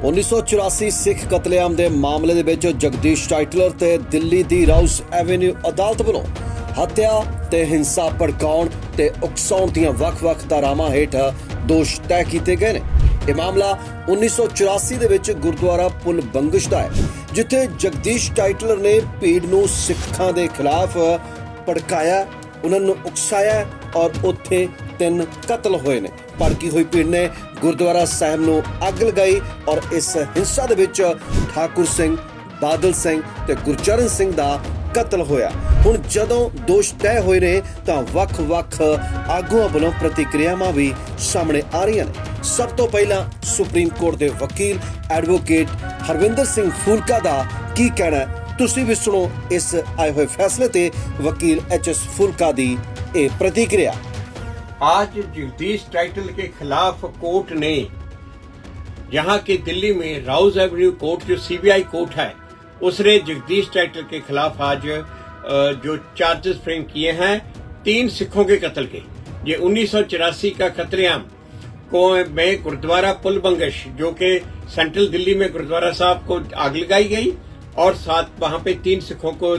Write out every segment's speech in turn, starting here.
1984 ਸਿੱਖ ਕਤਲੇਆਮ ਦੇ ਮਾਮਲੇ ਦੇ ਵਿੱਚ ਜਗਦੀਸ਼ ਟਾਈਟਲਰ ਤੇ ਦਿੱਲੀ ਦੀ ਰਾਉਸ ਐਵੇਨਿਊ ਅਦਾਲਤ ਵੱਲੋਂ ਹੱਤਿਆ ਤੇ ਹਿੰਸਾ ਭੜਕਾਉਣ ਤੇ ਉਕਸਾਉਣ ਦੀਆਂ ਵੱਖ-ਵੱਖ ਧਾਰਾਵਾਂ ਹੇਠ ਦੋਸ਼ ਤੈਅ ਕੀਤੇ ਗਏ ਨੇ। ਇਹ ਮਾਮਲਾ 1984 ਦੇ ਵਿੱਚ ਗੁਰਦੁਆਰਾ ਪੁਲ ਬੰਗਸ਼ ਦਾ ਹੈ, ਜਿੱਥੇ ਜਗਦੀਸ਼ ਟਾਈਟਲਰ ਨੇ ਭੀੜ ਨੂੰ ਸਿੱਖਾਂ ਦੇ ਖਿਲਾਫ ਭੜਕਾਇਆ, ਉਹਨਾਂ ਨੂੰ ਉਕਸਾਇਆ ਔਰ ਉੱਥੇ ਤਿੰਨ ਕਤਲ ਹੋਏ ਨੇ। ਭੜਕੀ ਹੋਈ ਭੀੜ ਨੇ ਗੁਰਦੁਆਰਾ ਸਾਹਿਬ ਨੂੰ ਅੱਗ ਲਗਾਈ ਔਰ ਇਸ ਹਿੰਸਾ ਦੇ ਵਿੱਚ ਠਾਕੁਰ ਸਿੰਘ, ਬਾਦਲ ਸਿੰਘ ਤੇ ਗੁਰਚਰਨ ਸਿੰਘ ਦਾ ਕਤਲ ਹੋਇਆ। ਹੁਣ ਜਦੋਂ ਦੋਸ਼ ਤੈਅ ਹੋਏ ਨੇ ਤਾਂ ਵੱਖ-ਵੱਖ ਆਗੂਆਂ ਵੱਲੋਂ ਪ੍ਰਤੀਕਿਰਿਆਵਾਂ ਵੀ ਸਾਹਮਣੇ ਆ ਰਹੀਆਂ ਨੇ। ਸਭ ਤੋਂ ਪਹਿਲਾਂ ਸੁਪਰੀਮ ਕੋਰਟ ਦੇ ਵਕੀਲ ਐਡਵੋਕੇਟ ਹਰਵਿੰਦਰ ਸਿੰਘ ਫੂਲਕਾ ਦਾ ਕੀ ਕਹਿਣਾ ਤੁਸੀਂ ਵੀ ਸੁਣੋ ਇਸ ਆਏ ਹੋਏ ਫੈਸਲੇ ਤੇ ਵਕੀਲ ਐਚ ਐਸ ਫੂਲਕਾ ਦੀ ਇਹ ਪ੍ਰਤੀਕਿਰਿਆ। आज जगदीश टाइटल के खिलाफ कोर्ट ने यहाँ के दिल्ली में राउज एवेन्यू कोर्ट, जो सीबीआई कोर्ट है, उसने जगदीश टाइटल के खिलाफ आज जो चार्जेस फ्रेम किए हैं, तीन सिखों के कत्ल के। ये उन्नीस सौ चौरासी का कतलेआम को में गुरुद्वारा पुल बंगश जो कि सेंट्रल दिल्ली में गुरुद्वारा साहब को आग लगाई गई, और साथ वहाँ पे तीन सिखों को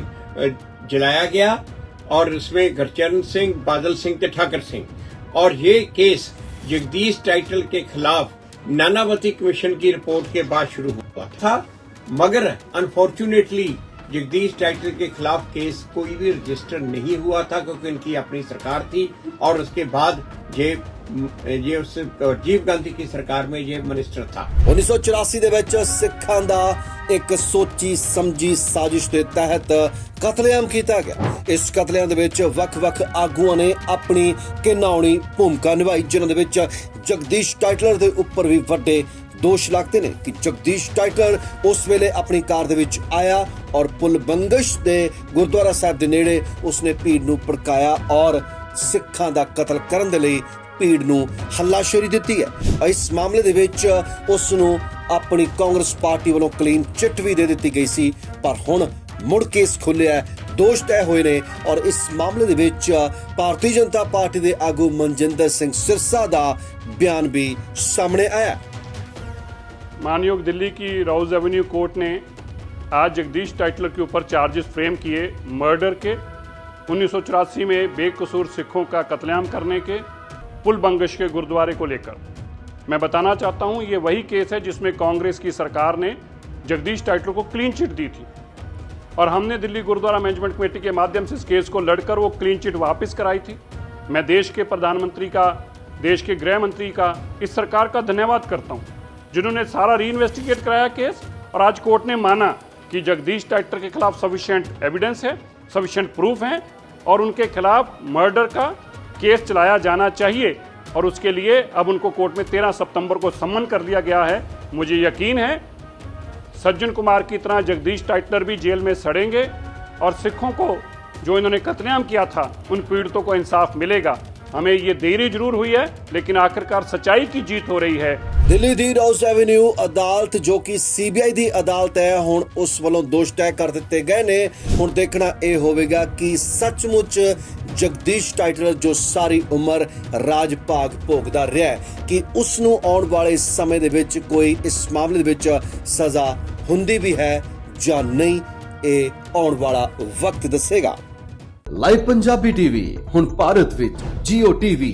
जलाया गया, और इसमें गुरचरण सिंह, बादल सिंह ठाकर सिंह। और ये केस जगदीश टाइटल के खिलाफ नानावती कमीशन की रिपोर्ट के बाद शुरू हुआ था मगर अनफॉर्चुनेटली जगदीश टाइटल के खिलाफ केस कोई भी रजिस्टर नहीं हुआ था क्योंकि इनकी अपनी सरकार थी और उसके बाद ये ये उस राजीव गांधी की सरकार में ये मिनिस्टर था 1984 ਦੇ ਵਿੱਚ ਸਿੱਖਾਂ ਦਾ ਇੱਕ ਸੋਚੀ ਸਮਝੀ ਸਾਜ਼ਿਸ਼ ਦੇ ਤਹਿਤ ਕਤਲੇਆਮ ਕੀਤਾ ਗਿਆ। ਇਸ ਕਤਲੇਆਮ ਦੇ ਵਿੱਚ ਵੱਖ-ਵੱਖ ਆਗੂਆਂ ਨੇ ਆਪਣੀ ਕਿਨਾਉਣੀ ਭੂਮਿਕਾ ਨਿਭਾਈ, ਜਿਨ੍ਹਾਂ ਦੇ ਵਿੱਚ ਜਗਦੀਸ਼ ਟਾਈਟਲਰ ਦੇ ਉੱਪਰ ਵੀ ਵੱਡੇ ਦੋਸ਼ ਲੱਗਦੇ ਨੇ ਕਿ ਜਗਦੀਸ਼ ਟਾਈਟਲਰ ਉਸ ਵੇਲੇ ਆਪਣੀ ਕਾਰ ਦੇ ਵਿੱਚ ਆਇਆ ਔਰ ਪੁਲ ਬੰਗਸ਼ ਦੇ ਗੁਰਦੁਆਰਾ ਸਾਹਿਬ ਦੇ ਨੇੜੇ ਉਸਨੇ ਭੀੜ ਨੂੰ ਭੜਕਾਇਆ ਔਰ ਸਿੱਖਾਂ ਦਾ ਕਤਲ ਕਰਨ ਦੇ ਲਈ ਭੀੜ ਨੂੰ ਹੱਲਾਸ਼ੇਰੀ ਦਿੱਤੀ ਹੈ। ਇਸ ਮਾਮਲੇ ਦੇ ਵਿੱਚ ਉਸ ਨੂੰ ਆਪਣੀ ਕਾਂਗਰਸ ਪਾਰਟੀ ਵੱਲੋਂ ਕਲੀਨ ਚਿੱਟ ਵੀ ਦੇ ਦਿੱਤੀ ਗਈ ਸੀ ਪਰ ਹੁਣ ਮੁੜ ਕੇਸ ਖੁੱਲਿਆ ਹੈ, ਦੋਸ਼ ਤੈਅ ਹੋਏ ਨੇ ਔਰ ਇਸ ਮਾਮਲੇ ਦੇ ਵਿੱਚ ਭਾਰਤੀ ਜਨਤਾ ਪਾਰਟੀ ਦੇ ਆਗੂ ਮਨਜਿੰਦਰ ਸਿੰਘ ਸਿਰਸਾ ਦਾ ਬਿਆਨ ਵੀ ਸਾਹਮਣੇ ਆਇਆ ਹੈ। मानयोग दिल्ली की राउज एवेन्यू कोर्ट ने आज जगदीश टाइटलर के ऊपर चार्जेस फ्रेम किए मर्डर के उन्नीस में बेकसूर सिखों का कत्लेआम करने के पुल बंगश के गुरुद्वारे को लेकर मैं बताना चाहता हूँ, ये वही केस है जिसमें कांग्रेस की सरकार ने जगदीश टाइटलर को क्लीन चिट दी थी। और हमने दिल्ली गुरुद्वारा मैनेजमेंट कमेटी के माध्यम से इस केस को लड़कर वो क्लीन चिट वापस कराई थी। मैं देश के प्रधानमंत्री का, देश के गृह मंत्री का, इस सरकार का धन्यवाद करता हूँ, जिन्होंने सारा री इन्वेस्टिगेट कराया केस और आज कोर्ट ने माना कि जगदीश टाइटर के खिलाफ सफिशिएंट एविडेंस है सफिशिएंट प्रूफ है, और उनके खिलाफ मर्डर का केस चलाया जाना चाहिए। और उसके लिए अब उनको कोर्ट में 13 सितंबर को सम्मन कर दिया गया है। मुझे यकीन है, सज्जन कुमार की तरह जगदीश टाइटलर भी जेल में सड़ेंगे और सिखों को जो इन्होंने कत्लेआम किया था, उन पीड़ितों को इंसाफ मिलेगा। हमें ये देरी ज़रूर हुई है, लेकिन आखिरकार सच्चाई की जीत हो रही है। ਦਿੱਲੀ ਦੀ ਰੋਜ਼ ਐਵੇਨਿਊ ਅਦਾਲਤ ਜੋ ਕਿ ਸੀਬੀਆਈ ਦੀ ਅਦਾਲਤ ਹੈ ਹੁਣ ਉਸ ਵੱਲੋਂ ਦੋਸ਼ ਤੈਅ ਕਰ ਦਿੱਤੇ ਗਏ ਨੇ। ਹੁਣ ਦੇਖਣਾ ਇਹ ਹੋਵੇਗਾ ਕਿ ਸੱਚਮੁੱਚ ਜਗਦੀਸ਼ ਟਾਈਟਲਰ ਜੋ ਸਾਰੀ ਉਮਰ ਰਾਜ ਭਾਗ ਭੋਗਦਾ ਰਿਹਾ ਕਿ ਉਸ ਨੂੰ ਆਉਣ ਵਾਲੇ ਸਮੇਂ ਦੇ ਵਿੱਚ ਕੋਈ ਇਸ ਮਾਮਲੇ ਦੇ ਵਿੱਚ ਸਜ਼ਾ ਹੁੰਦੀ ਵੀ ਹੈ ਜਾਂ ਨਹੀਂ ਇਹ ਆਉਣ ਵਾਲਾ ਵਕਤ ਦੱਸੇਗਾ। ਲਾਈਵ ਪੰਜਾਬੀ ਟੀਵੀ ਹੁਣ ਭਾਰਤ ਵਿੱਚ Jio TV,